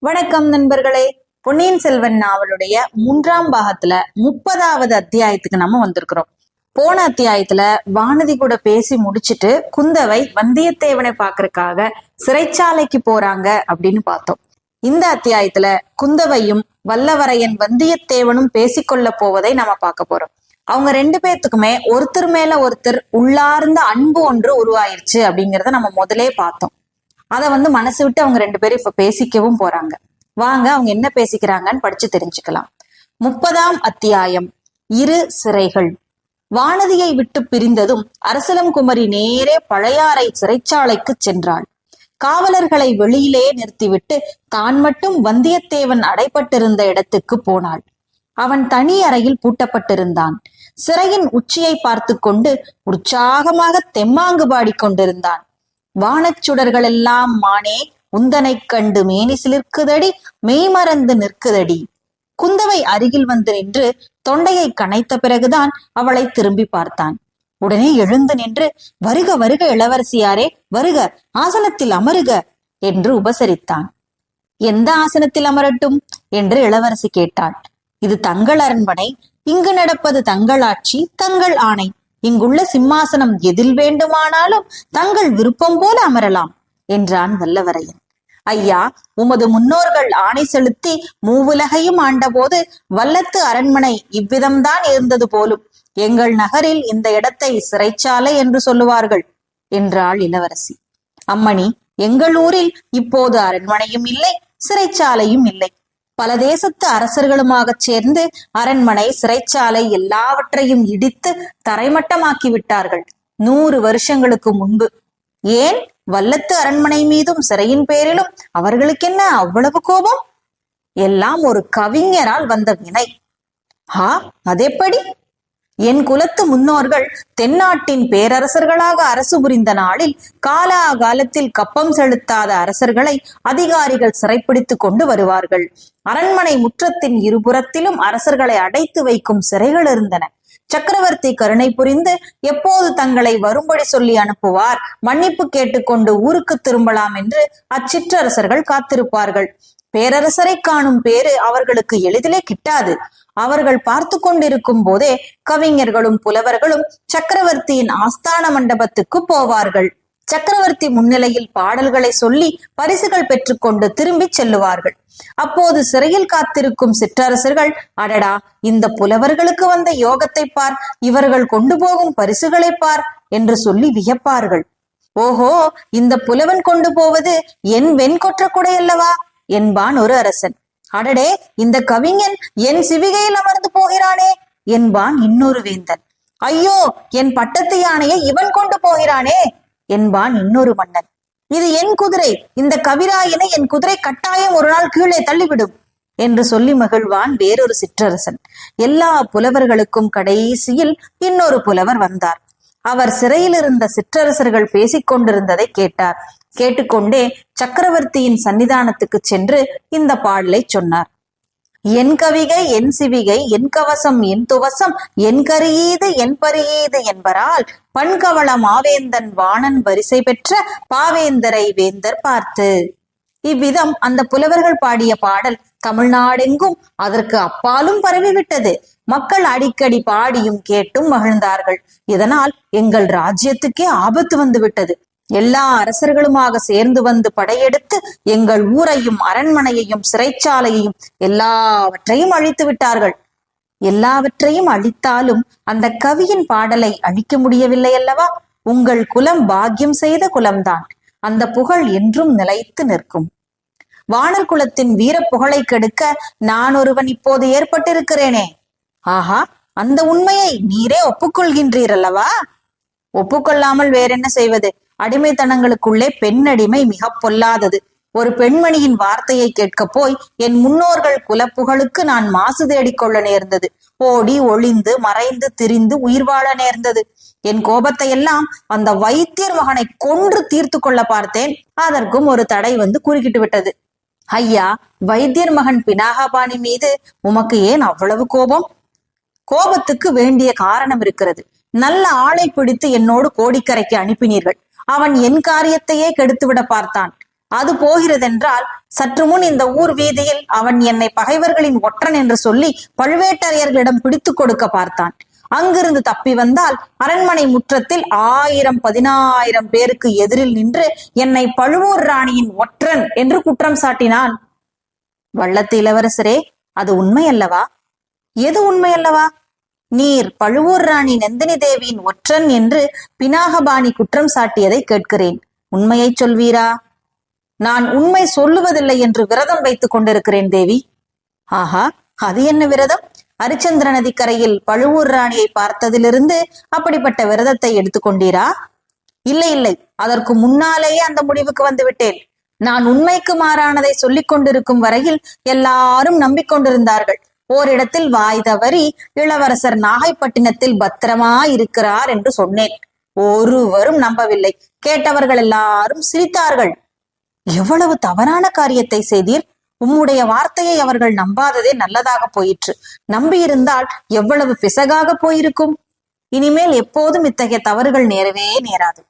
வணக்கம் நண்பர்களே. பொன்னியின் செல்வன் நாவலுடைய மூன்றாம் பாகத்துல முப்பதாவது அத்தியாயத்துக்கு நம்ம வந்திருக்கிறோம். போன அத்தியாயத்துல வானதி கூட பேசி முடிச்சிட்டு குந்தவை வந்தியத்தேவனை பாக்குறதுக்காக சிறைச்சாலைக்கு போறாங்க அப்படின்னு பார்த்தோம். இந்த அத்தியாயத்துல குந்தவையும் வல்லவரையன் வந்தியத்தேவனும் பேசிக்கொள்ள போவதை நம்ம பார்க்க போறோம். அவங்க ரெண்டு பேர்த்துக்குமே ஒருத்தர் மேல ஒருத்தர் உள்ளார்ந்த அன்பு ஒன்று உருவாயிருச்சு அப்படிங்கறத நம்ம முதலே பார்த்தோம். அதை வந்து மனசு விட்டு அவங்க ரெண்டு பேரும் இப்ப பேசிக்கவும் போறாங்க. வாங்க அவங்க என்ன பேசிக்கிறாங்கன்னு படிச்சு தெரிஞ்சுக்கலாம். முப்பதாம் அத்தியாயம் இரு சிறைகள். வானதியை விட்டு பிரிந்ததும் அரசலம் குமரி நேரே பழையாறை சிறைச்சாலைக்கு சென்றாள். காவலர்களை வெளியிலே நிறுத்திவிட்டு தான் மட்டும் வந்தியத்தேவன் அடைபட்டிருந்த இடத்துக்கு போனாள். அவன் தனி அறையில் பூட்டப்பட்டிருந்தான். சிறையின் உச்சியை பார்த்து கொண்டு உற்சாகமாக தெம்மாங்கு பாடிக் கொண்டிருந்தான். வானச்சுடர்களெல்லாம் மானே உந்தனைக் கண்டு மேனி சிலிர்க்குதடி மெய்மறந்து நிற்குதடி. குந்தவை அருகில் வந்து நின்று தொண்டையை கனைத்த பிறகுதான் அவளை திரும்பி பார்த்தான். உடனே எழுந்து நின்று வருக வருக இளவரசியாரே வருக ஆசனத்தில் அமருக என்று உபசரித்தான். எந்த ஆசனத்தில் அமரட்டும்? என்று இளவரசி கேட்டாள். இது தங்கள் அரண்மனை இங்கு நடப்பது தங்கள் ஆட்சி தங்கள் ஆணை இங்குள்ள சிம்மாசனம் எதில் வேண்டுமானாலும் தங்கள் விருப்பம் போல அமரலாம் என்றான் வல்லவரையன். ஐயா உமது முன்னோர்கள் ஆணை செலுத்தி மூவுலகையும் ஆண்டபோது வல்லத்து அரண்மனை இவ்விதம்தான் இருந்தது போலும். எங்கள் நகரில் இந்த இடத்தை சிறைச்சாலை என்று சொல்லுவார்கள் என்றாள் இளவரசி. அம்மணி எங்கள் ஊரில் இப்போது அரண்மனையும் இல்லை சிறைச்சாலையும் இல்லை. பல தேசத்து அரசர்களுமாக சேர்ந்து அரண்மனை சிறைச்சாலை எல்லாவற்றையும் இடித்து தரைமட்டமாக்கி விட்டார்கள் நூறு வருஷங்களுக்கு முன்பு. ஏன்? வல்லத்து அரண்மனை மீதும் சிறையின் பேரிலும் அவர்களுக்கென்ன அவ்வளவு கோபம்? எல்லாம் ஒரு கவிஞரால் வந்த வினை. ஆ அதெப்படி? என் குலத்து முன்னோர்கள் தென்னாட்டின் பேரரசர்களாக அரசு புரிந்த நாளில் காலாகாலத்தில் கப்பம் செலுத்தாத அரசர்களை அதிகாரிகள் சிறைப்பிடித்துக் கொண்டு வருவார்கள். அரண்மனை முற்றத்தின் இருபுறத்திலும் அரசர்களை அடைத்து வைக்கும் சிறைகள் இருந்தன. சக்கரவர்த்தி கருணை புரிந்து எப்போது தங்களை வரும்படி சொல்லி அனுப்புவார்? மன்னிப்பு கேட்டுக்கொண்டு ஊருக்கு திரும்பலாம் என்று அச்சிற்றரசர்கள் காத்திருப்பார்கள். பேரரசரை காணும் பேரு அவர்களுக்கு எளிதிலே கிட்டாது. அவர்கள் பார்த்து கொண்டிருக்கும் போதே கவிஞர்களும் புலவர்களும் சக்கரவர்த்தியின் ஆஸ்தான மண்டபத்துக்கு போவார்கள். சக்கரவர்த்தி முன்னிலையில் பாடல்களை சொல்லி பரிசுகள் பெற்றுக்கொண்டு திரும்பி செல்லுவார்கள். அப்போது சிறையில் காத்திருக்கும் சிற்றரசர்கள் அடடா இந்த புலவர்களுக்கு வந்த யோகத்தை பார் இவர்கள் கொண்டு போகும் பரிசுகளை பார் என்று சொல்லி வியப்பார்கள். ஓஹோ இந்த புலவன் கொண்டு போவது என் வெண்கொற்ற குடையல்லவா? என்பான் ஒரு அரசன். அடடே இந்த கவிஞன் என் சிவிகையில் அமர்ந்து போகிறானே என்பான் இன்னொரு வேந்தன். ஐயோ என் பட்டத்து யானையை இவன் கொண்டு போகிறானே என்பான் இன்னொரு மன்னன். இது என் குதிரை இந்த கவிராயனை என் குதிரை கட்டாயம் ஒரு நாள் கீழே தள்ளிவிடும் என்று சொல்லி மகிழ்வான் வேறொரு சிற்றரசன். எல்லா புலவர்களுக்கும் கடைசியில் இன்னொரு புலவர் வந்தார். அவர் சிறையில் இருந்த சிற்றரசர்கள் பேசிக் கொண்டிருந்ததை கேட்டார். கேட்டுக்கொண்டே சக்கரவர்த்தியின் சன்னிதானத்துக்கு சென்று இந்த பாடலை சொன்னார். என் கவிகை என் சிவிகை என் கவசம் என் துவசம் என் கரியீது என் பரியீது என்பரால் பண்கவள மாவேந்தன் வாணன் வரிசை பெற்ற பாவேந்தரை வேந்தர் பார்த்து. இவ்விதம் அந்த புலவர்கள் பாடிய பாடல் தமிழ்நாடெங்கும் அதற்கு அப்பாலும் பரவிவிட்டது மக்கள் அடிக்கடி பாடியும் கேட்டும் மகிழ்ந்தார்கள். இதனால் எங்கள் ராஜ்யத்துக்கே ஆபத்து வந்து விட்டது. எல்லா அரசர்களுமாக சேர்ந்து வந்து படையெடுத்து எங்கள் ஊரையும் அரண்மனையையும் சிறைச்சாலையையும் எல்லாவற்றையும் அழித்து விட்டார்கள். எல்லாவற்றையும் அழித்தாலும் அந்த கவியின் பாடலை அழிக்க முடியவில்லை அல்லவா? உங்கள் குலம் பாக்கியம் செய்த குலம்தான். அந்த புகழ் என்றும் நிலைத்து நிற்கும். வானர் குலத்தின் வீர புகழை கெடுக்க நான் ஒருவன் இப்போது ஏற்பட்டிருக்கிறேனே. ஆஹா அந்த உண்மையை நீரே ஒப்புக்கொள்கின்றீர் அல்லவா ஒப்புக்கொள்ளாமல் வேறென்ன செய்வது? அடிமைத்தனங்களுக்குள்ளே பெண்ணடிமை மிக பொல்லாதது. ஒரு பெண்மணியின் வார்த்தையை கேட்க போய் என் முன்னோர்கள் குலப்புகழுக்கு நான் மாசு தேடிக்கொள்ள நேர்ந்தது. ஓடி ஒளிந்து மறைந்து திரிந்து உயிர் வாழ நேர்ந்தது. என் கோபத்தை எல்லாம் அந்த வைத்தியர் மகனை கொன்று தீர்த்து கொள்ள பார்த்தேன். அதற்கும் ஒரு தடை வந்து குறுக்கிட்டு விட்டது. ஐயா வைத்தியர் மகன் பினாகபாணி மீது உமக்கு ஏன் அவ்வளவு கோபம்? கோபத்துக்கு வேண்டிய காரணம் இருக்கிறது. நல்ல ஆளை பிடித்து என்னோடு கோடிக்கரைக்கு அனுப்பினீர்கள். அவன் என் காரியத்தையே கெடுத்துவிட பார்த்தான். அது போகிறதென்றால் சற்று முன் இந்த ஊர் வீதியில் அவன் என்னை பகைவர்களின் ஒற்றன் என்று சொல்லி பழுவேட்டரையர்களிடம் பிடித்துக் கொடுக்க பார்த்தான். அங்கிருந்து தப்பி வந்தால் அரண்மனை முற்றத்தில் ஆயிரம் பதினாயிரம் பேருக்கு எதிரில் நின்று என்னை பழுவூர் ராணியின் ஒற்றன் என்று குற்றம் சாட்டினான். வள்ளத்து இளவரசரே அது உண்மை அல்லவா? எது உண்மை அல்லவா? நீர் பழுவூர் ராணி நந்தினி தேவியின் ஒற்றன் என்று பினாகபாணி குற்றம் சாட்டியதை கேட்கிறேன். உண்மையைச் சொல்வீரா? நான் உண்மை சொல்லுவதில்லை என்று விரதம் வைத்துக் கொண்டிருக்கிறேன் தேவி. ஆஹா அது என்ன விரதம்? அரிச்சந்திர நதிக்கரையில் பழுவூர் ராணியை பார்த்ததிலிருந்து அப்படிப்பட்ட விரதத்தை எடுத்துக்கொண்டீரா? இல்லை இல்லை. அதற்கு முன்னாலேயே அந்த முடிவுக்கு வந்து விட்டேன் நான் உண்மைக்கு மாறானதை சொல்லிக் கொண்டிருக்கும் வரையில் எல்லாரும் நம்பிக்கொண்டிருந்தார்கள். ஓரிடத்தில் வாய் தவறி இளவரசர் நாகைப்பட்டினத்தில் பத்திரமா இருக்கிறார் என்று சொன்னேன். ஒருவரும் நம்பவில்லை. கேட்டவர்கள் எல்லாரும் சிரித்தார்கள். எவ்வளவு தவறான காரியத்தை செய்தீர்? உம்முடைய வார்த்தையை அவர்கள் நம்பாததே நல்லதாக போயிற்று. நம்பியிருந்தால் எவ்வளவு பிசகாக போயிருக்கும்? இனிமேல் எப்போதும் இத்தகைய தவறுகள் நேரவே நேராது.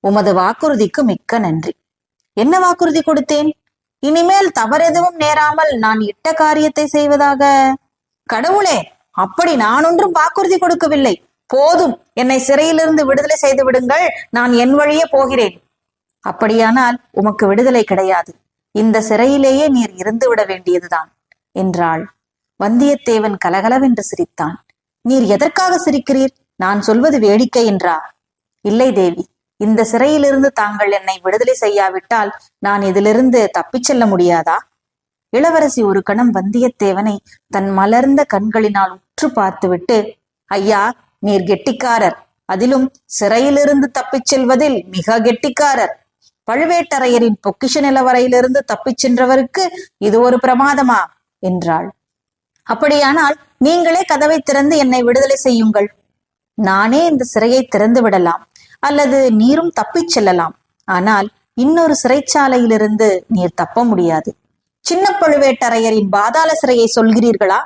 உமது வாக்குறுதிக்கு மிக்க நன்றி. என்ன வாக்குறுதி கொடுத்தேன்? இனிமேல் தவறெதுவும் நேராமல் நான் இட்ட காரியத்தை செய்வதாக? கடவுளே அப்படி நான் ஒன்றும் வாக்குறுதி கொடுக்கவில்லை. போதும் என்னை சிறையிலிருந்து விடுதலை செய்து விடுங்கள். நான் என் வழியே போகிறேன். அப்படியானால் உமக்கு விடுதலை கிடையாது. இந்த சிறையிலேயே நீர் இருந்து விட வேண்டியதுதான் என்றாள். வந்தியத்தேவன் கலகலவென்று சிரித்தான். நீர் எதற்காக சிரிக்கிறீர்? நான் சொல்வது வேடிக்கை என்றா? இல்லை தேவி இந்த சிறையிலிருந்து தாங்கள் என்னை விடுதலை செய்யாவிட்டால் நான் இதிலிருந்து தப்பிச் செல்ல முடியாதா? இளவரசி ஒரு கணம் வந்தியத்தேவனை தன் மலர்ந்த கண்களினால் உற்று பார்த்துவிட்டு ஐயா நீர் கெட்டிக்காரர். அதிலும் சிறையிலிருந்து தப்பிச் செல்வதில் மிக கெட்டிக்காரர். பழுவேட்டரையரின் பொக்கிஷ நிலவரையிலிருந்து தப்பிச் சென்றவருக்கு இது ஒரு பிரமாதமா? என்றாள். அப்படியானால் நீங்களே கதவை திறந்து என்னை விடுதலை செய்யுங்கள். நானே இந்த சிறையை திறந்து விடலாம். அல்லது நீரும் தப்பிச் செல்லலாம். ஆனால் இன்னொரு சிறைச்சாலையிலிருந்து நீர் தப்ப முடியாது. சின்ன பழுவேட்டரையரின் பாதாள சிறையை சொல்கிறீர்களா?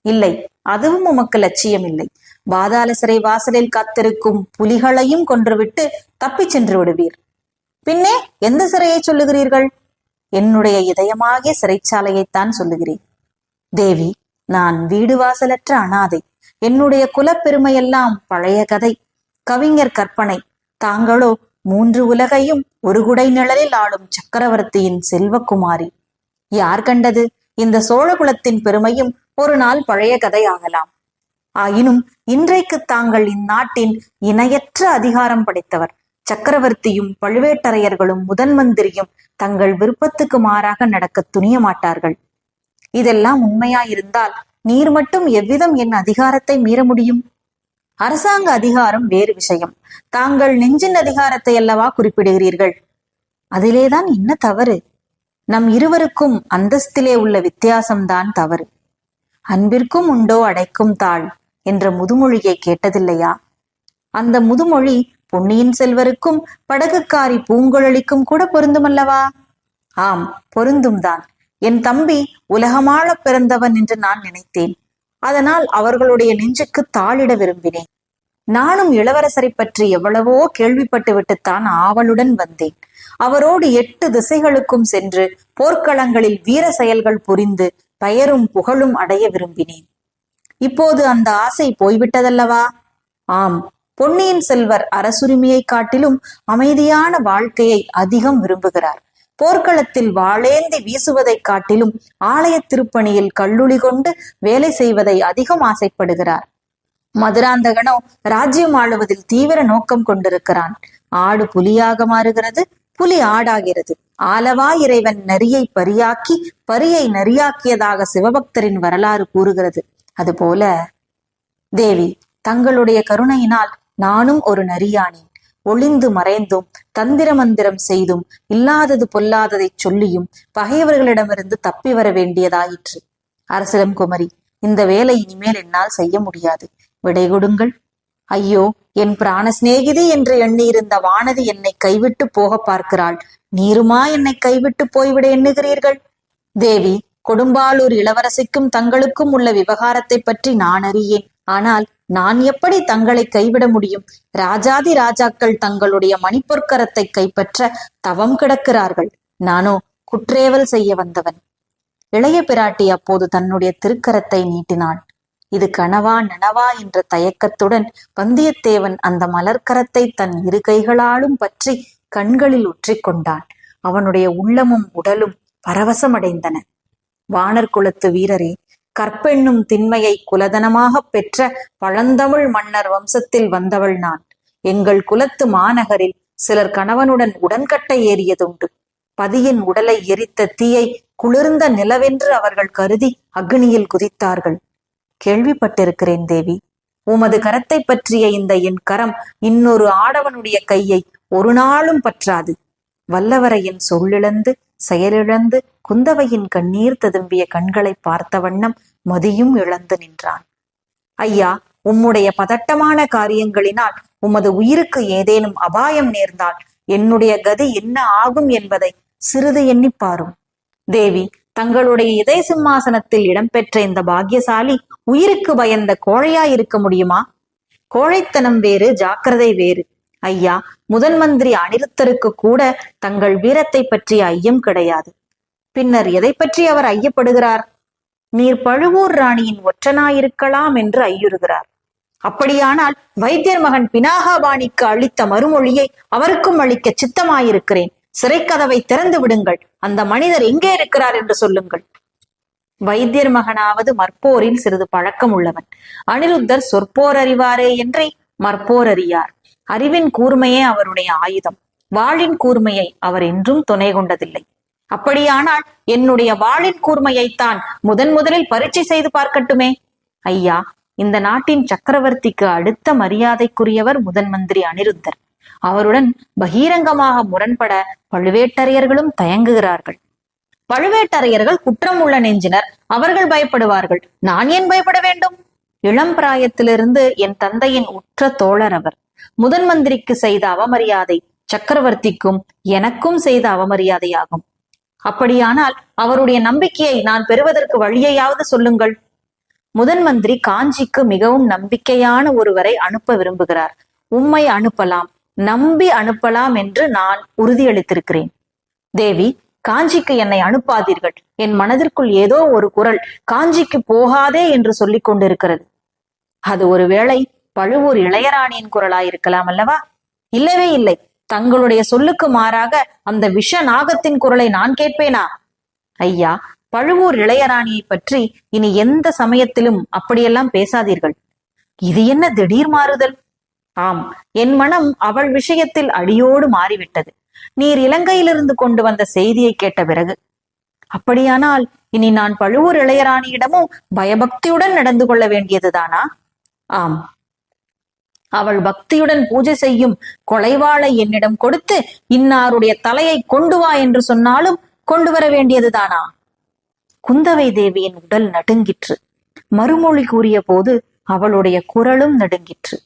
இல்லை. அதுவும் உமக்கு லட்சியம் இல்லை பாதாள சிறை வாசலில் காத்திருக்கும் புலிகளையும் கொன்றுவிட்டு தப்பிச் சென்று விடுவீர். பின்னே எந்த சிறையை சொல்லுகிறீர்கள்? என்னுடைய இதயமாகிய சிறைச்சாலையைத்தான் சொல்லுகிறேன். தேவி நான் வீடு வாசலற்ற அனாதை. என்னுடைய குலப்பெருமையெல்லாம் பழைய கதை. கவிஞர் கற்பனை. தாங்களோ மூன்று உலகையும் ஒரு குடை நிழலில் ஆளும் சக்கரவர்த்தியின் செல்வக்குமாரி. யார் கண்டது இந்த சோழகுலத்தின் பெருமையும் ஒரு நாள் பழைய கதை ஆகலாம். ஆயினும் இன்றைக்கு தாங்கள் இந்நாட்டின் இணையற்ற அதிகாரம் படைத்தவர். சக்கரவர்த்தியும் பழுவேட்டரையர்களும் முதன் மந்திரியும் தங்கள் விருப்பத்துக்கு மாறாக நடக்க துணிய மாட்டார்கள். இதெல்லாம் உண்மையாயிருந்தால் நீர் மட்டும் எவ்விதம் என் அதிகாரத்தை மீற முடியும்? அரசாங்க அதிகாரம் வேறு விஷயம். தாங்கள் நெஞ்சின் அதிகாரத்தை அல்லவா குறிப்பிடுகிறீர்கள்? அதிலேதான் என்ன தவறு? நம் இருவருக்கும் அந்தஸ்திலே உள்ள வித்தியாசம்தான் தவறு. அன்பிற்கும் உண்டோ அடைக்கும் தாள் என்ற முதுமொழியை கேட்டதில்லையா? அந்த முதுமொழி பொன்னியின் செல்வருக்கும் படகுக்காரி பூங்குழலிக்கும் கூட பொருந்துமல்லவா? ஆம் பொருந்தும் தான் என் தம்பி உலகமாளப் பிறந்தவன் என்று நான் நினைத்தேன். அதனால் அவர்களுடைய நெஞ்சுக்கு தாளிட விரும்பினேன். நானும் இளவரசரை பற்றி எவ்வளவோ கேள்விப்பட்டு விட்டுத்தான் ஆவலுடன் வந்தேன். அவரோடு எட்டு திசைகளுக்கும் சென்று போர்க்களங்களில் வீர செயல்கள் புரிந்து பெயரும் புகழும் அடைய விரும்பினேன். இப்போது அந்த ஆசை போய்விட்டதல்லவா? ஆம் பொன்னியின் செல்வர் அரசுரிமையை காட்டிலும் அமைதியான வாழ்க்கையை அதிகம் விரும்புகிறார். போர்க்களத்தில் வாளேந்தி வீசுவதைக் காட்டிலும் ஆலய திருப்பணியில் கல்லுளி கொண்டு வேலை செய்வதை அதிகம் ஆசைப்படுகிறார். மதுராந்தகனோ ராஜ்யம் ஆளுவதில் தீவிர நோக்கம் கொண்டிருக்கிறான். ஆடு புலியாக மாறுகிறது புலி ஆடாகிறது. ஆலவா இறைவன் நரியை பரியாக்கி பரியை நரியாக்கியதாக சிவபக்தரின் வரலாறு கூறுகிறது. அதுபோல தேவி தங்களுடைய கருணையினால் நானும் ஒரு நரியானேன். ஒளிந்து மறைந்தும் தந்திர மந்திரம் செய்தும் இல்லாதது பொல்லாததைச் சொல்லியும் பகைவர்களிடமிருந்து தப்பி வர வேண்டியதாயிற்று. அரசிடம் குமரி இந்த வேலை இனிமேல் என்னால் செய்ய முடியாது. விடை கொடுங்கள். ஐயோ என் பிராண சிநேகிதி என்று எண்ணியிருந்த வானதி என்னை கைவிட்டு போக பார்க்கிறாள். நீருமா என்னை கைவிட்டு போய்விட எண்ணுகிறீர்கள்? தேவி கொடும்பாலூர் இளவரசிக்கும் தங்களுக்கும் உள்ள விவகாரத்தை பற்றி நான் அறியேன். ஆனால் நான் எப்படி தங்களை கைவிட முடியும்? ராஜாதி ராஜாக்கள் தங்களுடைய மணிப்பொற்கரத்தை கைப்பற்ற தவம் கிடக்கிறார்கள். நானோ குற்றேவல் செய்ய வந்தவன். இளைய பிராட்டி அப்போது தன்னுடைய திருக்கரத்தை நீட்டினாள். இது கனவா நனவா என்ற தயக்கத்துடன் வந்தியத்தேவன் அந்த மலர்க்கரத்தை தன் இரு கைகளாலும் பற்றி கண்களில் உற்றிக் கொண்டான். அவனுடைய உள்ளமும் உடலும் பரவசமடைந்தன. வானர் குலத்து வீரரே கற்பெண்ணும் திண்மையை குலதனமாகப் பெற்ற பழந்தமிழ் மன்னர் வம்சத்தில் வந்தவள் நான். எங்கள் குலத்து மாநகரில் சிலர் கணவனுடன் உடன்கட்டை ஏறியதுண்டு. பதியின் உடலை எரித்த தீயை குளிர்ந்த நிலவென்று அவர்கள் கருதி அக்னியில் குதித்தார்கள். கேள்விப்பட்டிருக்கிறேன் தேவி. உமது கரத்தை பற்றிய இந்த என் கரம் இன்னொரு ஆடவனுடைய கையை ஒரு நாளும் பற்றாது. வல்லவரையின் சொல்லிழந்து செயலிழந்து குந்தவையின் கண்ணீர் ததும்பிய கண்களை பார்த்த வண்ணம் மதியும் இழந்து நின்றான். ஐயா உம்முடைய பதட்டமான காரியங்களினால் உமது உயிருக்கு ஏதேனும் அபாயம் நேர்ந்தால் என்னுடைய கதி என்ன ஆகும் என்பதை சிறிது எண்ணிப்பாரும் தேவி தங்களுடைய இதய சிம்மாசனத்தில் இடம்பெற்ற இந்த பாக்கியசாலி உயிருக்கு பயந்த கோழையா இருக்க முடியுமா? கோழைத்தனம் வேறு ஜாக்கிரதை வேறு. ஐயா முதன் மந்திரி அனிருத்தருக்கு கூட தங்கள் வீரத்தை பற்றிய ஐயம் கிடையாது. பின்னர் எதை பற்றி அவர் ஐயப்படுகிறார்? நீர் பழுவூர் ராணியின் ஒற்றனாயிருக்கலாம் என்று ஐயுறுகிறார். அப்படியானால் வைத்தியர் மகன் பினாகாபாணிக்கு அளித்த மறுமொழியை அவருக்கும் அளிக்க சித்தமாயிருக்கிறேன். சிறைக்கதவை திறந்து விடுங்கள். அந்த மனிதர் எங்கே இருக்கிறார் என்று சொல்லுங்கள். வைத்தியர் மகனாவது மற்போரில் சிறிது பழக்கம் உள்ளவன் அனிருத்தர் சொற்போர் அறிவாரே என்றே மற்போர் அறியார். அறிவின் கூர்மையே அவருடைய ஆயுதம். வாளின் கூர்மையை அவர் என்றும் துணை கொண்டதில்லை. அப்படியானால் என்னுடைய வாளின் கூர்மையைத்தான் முதன் முதலில் பரீட்சை செய்து பார்க்கட்டுமே? ஐயா இந்த நாட்டின் சக்கரவர்த்திக்கு அடுத்த மரியாதைக்குரியவர் முதன் மந்திரி அனிருத்தர். அவருடன் பகிரங்கமாக முரண்பட பழுவேட்டரையர்களும் தயங்குகிறார்கள். பழுவேட்டரையர்கள் குற்றம் உள்ள நெஞ்சினர். அவர்கள் பயப்படுவார்கள். நான் ஏன் பயப்பட வேண்டும்? இளம் பிராயத்திலிருந்து என் தந்தையின் உற்ற தோழர் அவர். முதன் மந்திரிக்கு செய்த அவமரியாதை சக்கரவர்த்திக்கும் எனக்கும் செய்த அவமரியாதையாகும். அப்படியானால் அவருடைய நம்பிக்கையை நான் பெறுவதற்கு வழியையாவது சொல்லுங்கள். முதன் மந்திரி காஞ்சிக்கு மிகவும் நம்பிக்கையான ஒருவரை அனுப்ப விரும்புகிறார். உம்மை அனுப்பலாம் நம்பி அனுப்பலாம் என்று நான் உறுதியளித்திருக்கிறேன். தேவி காஞ்சிக்கு என்னை அனுப்பாதீர்கள். என் மனதிற்குள் ஏதோ ஒரு குரல் காஞ்சிக்கு போகாதே என்று சொல்லிக் கொண்டிருக்கிறது. அது ஒருவேளை பழுவூர் இளையராணியின் குரலாயிருக்கலாம் அல்லவா? இல்லவே இல்லை. தங்களுடைய சொல்லுக்கு மாறாக அந்த விஷ நாகத்தின் குரலை நான் கேட்பேனா? ஐயா பழுவூர் இளையராணியை பற்றி இனி எந்த சமயத்திலும் அப்படியெல்லாம் பேசாதீர்கள். இது என்ன திடீர் மாறுதல்? ஆம் என் மனம் அவள் விஷயத்தில் அடியோடு மாறிவிட்டது. நீர் இலங்கையிலிருந்து கொண்டு வந்த செய்தியை கேட்ட பிறகு அப்படியானால் இனி நான் பழுவூர் இளையராணியிடமும் பயபக்தியுடன் நடந்து கொள்ள வேண்டியதுதானா? ஆம் அவள் பக்தியுடன் பூஜை செய்யும் கொலைவாளை என்னிடம் கொடுத்து இன்னாருடைய தலையை கொண்டு வா என்று சொன்னாலும் கொண்டு வர வேண்டியதுதானா? குந்தவை தேவியின் உடல் நடுங்கிற்று. மறுமொழி கூறிய போது அவளுடைய குரலும் நடுங்கிற்று.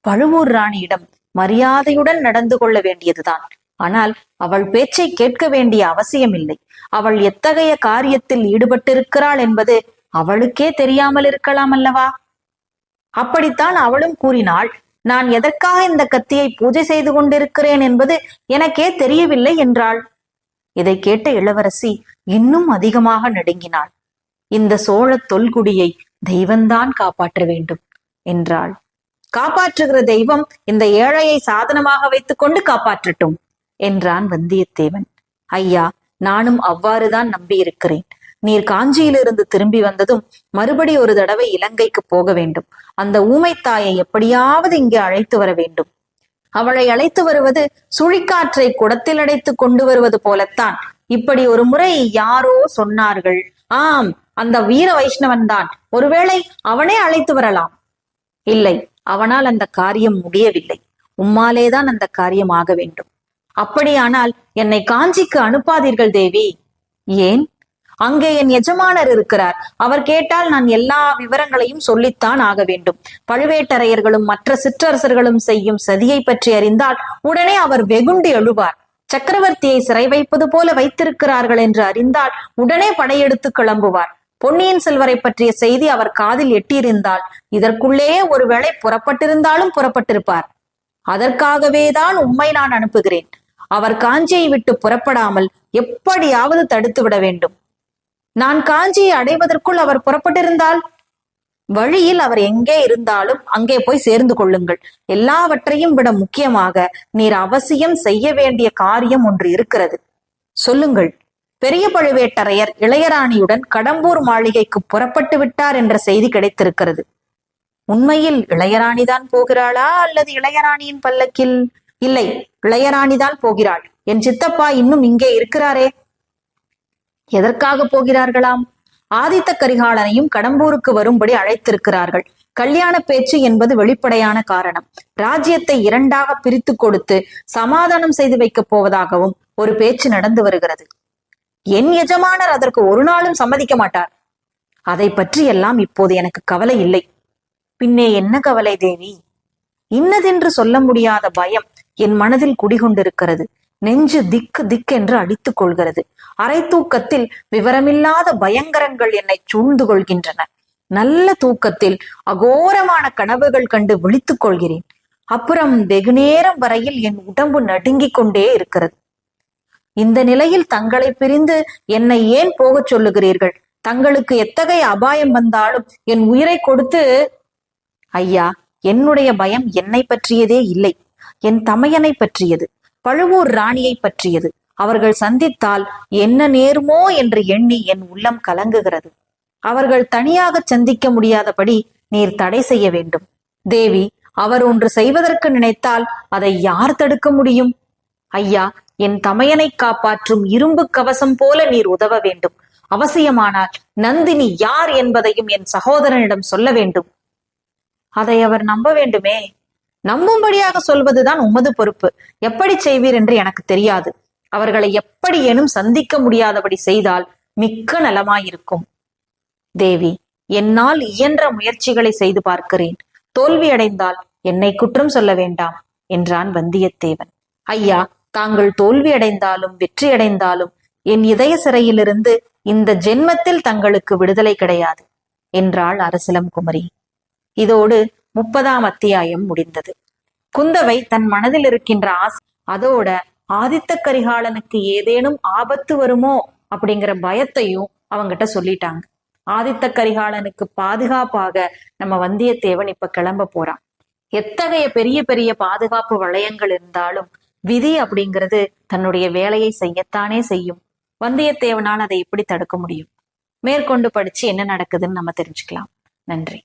பழுவூர் ராணியிடம் மரியாதையுடன் நடந்து கொள்ள வேண்டியதுதான். ஆனால் அவள் பேச்சை கேட்க வேண்டிய அவசியமில்லை. அவள் எத்தகைய காரியத்தில் ஈடுபட்டிருக்கிறாள் என்பது அவளுக்கே தெரியாமல் இருக்கலாம் அல்லவா? அப்படித்தான் அவளும் கூறினாள் நான் எதற்காக இந்த கத்தியை பூஜை செய்து கொண்டிருக்கிறேன் என்பது எனக்கே தெரியவில்லை என்றாள். இதை கேட்ட இளவரசி இன்னும் அதிகமாக நடுங்கினாள். இந்த சோழ தொல்குடியை தெய்வந்தான் காப்பாற்ற வேண்டும் என்றாள். காப்பாற்றுகிற தெய்வம் இந்த ஏழையை சாதனமாக வைத்துக்கொண்டு காப்பாற்றட்டும் என்றான் வந்தியத்தேவன். ஐயா நானும் அவ்வாறுதான் நம்பியிருக்கிறேன். நீர் காஞ்சியிலிருந்து திரும்பி வந்ததும் மறுபடி ஒரு தடவை இலங்கைக்கு போக வேண்டும். அந்த ஊமைத்தாயை எப்படியாவது இங்கே அழைத்து வர வேண்டும். அவளை அழைத்து வருவது சுழிக்காற்றை குடத்தில் அடைத்து கொண்டு வருவது போலத்தான். இப்படி ஒரு முறை யாரோ சொன்னார்கள். ஆம் அந்த வீர வைஷ்ணவன் தான். ஒருவேளை அவனே அழைத்து வரலாம். இல்லை அவனால் அந்த காரியம் முடியவில்லை. உம்மாலேதான் அந்த காரியம் ஆக வேண்டும். அப்படியானால் என்னை காஞ்சிக்கு அனுப்பாதீர்கள் தேவி. ஏன்? அங்கே என் எஜமானர் இருக்கிறார். அவர் கேட்டால் நான் எல்லா விவரங்களையும் சொல்லித்தான் ஆக வேண்டும். பழுவேட்டரையர்களும் மற்ற சிற்றரசர்களும் செய்யும் சதியை பற்றி அறிந்தால் உடனே அவர் வெகுண்டு எழுவார். சக்கரவர்த்தியை சிறை வைப்பது போல வைத்திருக்கிறார்கள் என்று அறிந்தால் உடனே படையெடுத்து கிளம்புவார். பொன்னியின் செல்வரை பற்றிய செய்தி அவர் காதில் எட்டியிருந்தால் இதற்குள்ளேயே ஒருவேளை புறப்பட்டிருந்தாலும் புறப்பட்டிருப்பார். அதற்காகவே தான் உம்மை நான் அனுப்புகிறேன். அவர் காஞ்சியை விட்டு புறப்படாமல் எப்படியாவது தடுத்து விட வேண்டும். நான் காஞ்சியை அடைவதற்குள் அவர் புறப்பட்டிருந்தால் வழியில் அவர் எங்கே இருந்தாலும் அங்கே போய் சேர்ந்து கொள்ளுங்கள். எல்லாவற்றையும் விட முக்கியமாக நீர் அவசியம் செய்ய வேண்டிய காரியம் ஒன்று இருக்கிறது. சொல்லுங்கள். பெரிய பழுவேட்டரையர் இளையராணியுடன் கடம்பூர் மாளிகைக்கு புறப்பட்டு விட்டார் என்ற செய்தி கிடைத்திருக்கிறது. உண்மையில் இளையராணிதான் போகிறாளா அல்லது இளையராணியின் பல்லக்கில்? இல்லை இளையராணிதான் போகிறாள். என் சித்தப்பா இன்னும் இங்கே இருக்கிறாரே. எதற்காக போகிறார்களாம்? ஆதித்த கரிகாலனையும் கடம்பூருக்கு வரும்படி அழைத்திருக்கிறார்கள். கல்யாண பேச்சு என்பது வெளிப்படையான காரணம். ராஜ்யத்தை இரண்டாக பிரித்து கொடுத்து சமாதானம் செய்து வைக்கப் போவதாகவும் ஒரு பேச்சு நடந்து வருகிறது. என் எஜமானர் அதற்கு ஒரு நாளும் சம்மதிக்க மாட்டார். அதை பற்றி எல்லாம் இப்போது எனக்கு கவலை இல்லை. பின்னே என்ன கவலை தேவி? இன்னதென்று சொல்ல முடியாத பயம் என் மனதில் குடிகொண்டிருக்கிறது. நெஞ்சு திக்கு திக்கென்று அடித்துக் கொள்கிறது. அரை தூக்கத்தில் விவரமில்லாத பயங்கரங்கள் என்னை சூழ்ந்து கொள்கின்றன நல்ல தூக்கத்தில் அகோரமான கனவுகள் கண்டு விழித்துக் கொள்கிறேன் அப்புறம் வெகு நேரம் வரையில் என் உடம்பு நடுங்கிக் கொண்டே இருக்கிறது. இந்த நிலையில் தங்களை பிரிந்து என்னை ஏன் போகச் சொல்லுகிறீர்கள்? தங்களுக்கு எத்தகைய அபாயம் வந்தாலும் என் உயிரை கொடுத்து ஐயா என்னுடைய பயம் என்னை பற்றியதே இல்லை. என் தமையனை பற்றியது பழுவூர் ராணியை பற்றியது. அவர்கள் சந்தித்தால் என்ன நேருமோ என்று எண்ணி என் உள்ளம் கலங்குகிறது. அவர்கள் தனியாக சந்திக்க முடியாதபடி நீர் தடை செய்ய வேண்டும். தேவி அவர் ஒன்று செய்வதற்கு நினைத்தால் அதை யார் தடுக்க முடியும்? ஐயா என் தமையனை காப்பாற்றும் இரும்பு கவசம் போல நீர் உதவ வேண்டும். அவசியமானால் நந்தினி யார் என்பதையும் என் சகோதரனிடம் சொல்ல வேண்டும். அதை அவர் நம்ப வேண்டுமே. நம்பும்படியாக சொல்வதுதான் உமது பொறுப்பு. எப்படி செய்வீர் என்று எனக்கு தெரியாது. அவர்களை எப்படியேனும் சந்திக்க முடியாதபடி செய்தால் மிக்க நலமாயிருக்கும். தேவி என்னால் இயன்ற முயற்சிகளை செய்து பார்க்கிறேன். தோல்வியடைந்தால் என்னை குற்றம் சொல்ல வேண்டாம் என்றான் வந்தியத்தேவன். ஐயா தாங்கள் தோல்வியடைந்தாலும் வெற்றியடைந்தாலும் என் இதய சிறையிலிருந்து இந்த ஜென்மத்தில் தங்களுக்கு விடுதலை கிடையாது என்றாள் அரசிலம் குமரி. இதோடு முப்பதாம் அத்தியாயம் முடிந்தது. குந்தவை தன் மனதில் இருக்கின்ற ஆசை அதோட ஆதித்த கரிகாலனுக்கு ஏதேனும் ஆபத்து வருமோ அப்படிங்கிற பயத்தையும் அவங்கிட்ட சொல்லிட்டாங்க. ஆதித்த கரிகாலனுக்கு பாதுகாப்பாக நம்ம வந்தியத்தேவன் இப்ப கிளம்ப போறான். எத்தகைய பெரிய பெரிய பாதுகாப்பு வளையங்கள் இருந்தாலும் விதி அப்படிங்கிறது தன்னுடைய வேலையை செய்யத்தானே செய்யும். வந்தியத்தேவனால் அதை எப்படி தடுக்க முடியும்? மேற்கொண்டு படிச்சு என்ன நடக்குதுன்னு நம்ம தெரிஞ்சுக்கலாம். நன்றி.